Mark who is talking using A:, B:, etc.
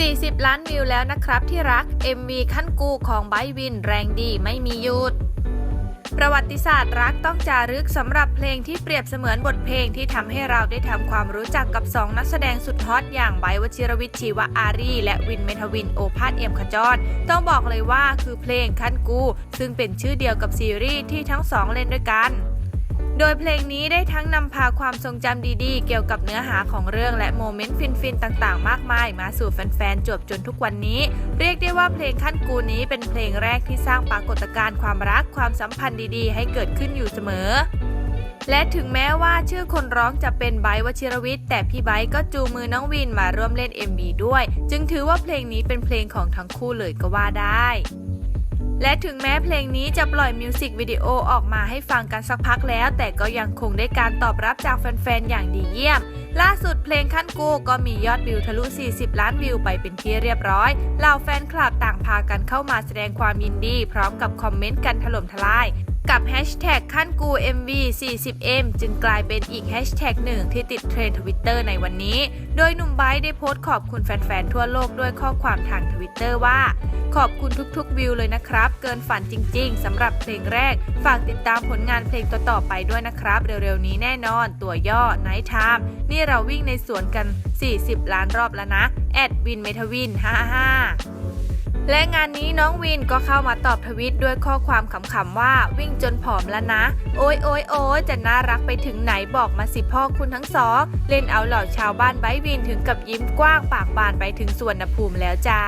A: 40 ล้านวิวแล้วนะครับที่รัก MV ขั้นกูของไบวินแรงดีไม่มีหยุด ประวัติศาสตร์รักต้องจารึกสำหรับเพลงที่เปรียบเสมือนบทเพลงที่ทำให้เราได้ทำความรู้จักกับสองนักแสดงสุดฮอตอย่างไบวชิรวิทย์ชีวะอารี และวินเมทวินโอภาสเอี่ยมขจร ต้องบอกเลยว่าคือเพลงขั้นกู ซึ่งเป็นชื่อเดียวกับซีรีส์ที่ทั้งสองเล่นด้วยกัน โดยเพลงนี้ได้ทั้งนำพาความทรงจำดีๆ เกี่ยวกับเนื้อหาของเรื่องและโมเมนต์ฟินๆ ต่างๆ มากมาย มาสู่แฟนๆ จวบจนทุกวันนี้ เรียกได้ว่าเพลงขั้นกูนี้เป็นเพลงแรกที่สร้างปรากฏการณ์ความรักความสัมพันธ์ดีๆ ให้เกิดขึ้นอยู่เสมอและถึงแม้ว่าชื่อคนร้องจะเป็นไบร์วชิรวิทย์แต่พี่ไบร์ก็จูมือน้องวินมาร่วมเล่น MV ด้วย จึงถือว่าเพลงนี้เป็นเพลงของทั้งคู่เลยก็ว่าได้ และถึงแม้เพลงนี้จะปล่อยมิวสิกวิดีโอออกมาให้ฟังกันสักพักแล้ว แต่ก็ยังคงได้การตอบรับจากแฟนๆ อย่างดีเยี่ยม ล่าสุดเพลงขั้นกู้ก็มียอดวิวทะลุ 40 ล้านวิวไปเป็นที่เรียบร้อย เหล่าแฟนคลับต่างพากันเข้ามาแสดงความยินดี พร้อมกับคอมเมนต์กันถล่มทลาย กับแฮชแท็กขั้นกู MV 40M จึงกลายเป็นอีกแฮชแท็กหนึ่งที่ติดเทรนด์ทวิตเตอร์ในวันนี้ โดยหนุ่มไบร์ได้โพสต์ขอบคุณแฟนๆ ทั่วโลกด้วยข้อความทางทวิตเตอร์ว่า ขอบคุณทุกๆวิวเลยนะครับ เกินฝันจริงๆสำหรับเพลงแรก ฝากติดตามผลงานเพลงต่อๆไปด้วยนะครับ เร็วๆ นี้แน่นอน ตัวย่อ Night Time นี่เราวิ่งในสวนกัน 40 ล้านรอบแล้วนะแอดวินเมทวิน 55 และงานนี้น้องวินก็เข้ามาตอบทวิตด้วยข้อความขำๆว่าวิ่งจนผอมแล้วนะ โอ้ยโอ้ยโอ้ยจะน่ารักไปถึงไหนบอกมาสิพ่อคุณทั้งสอง เล่นเอาเหล่าชาวบ้านไบวินถึงกับยิ้มกว้างปากบานไปถึงสวนภูมิแล้วจ้า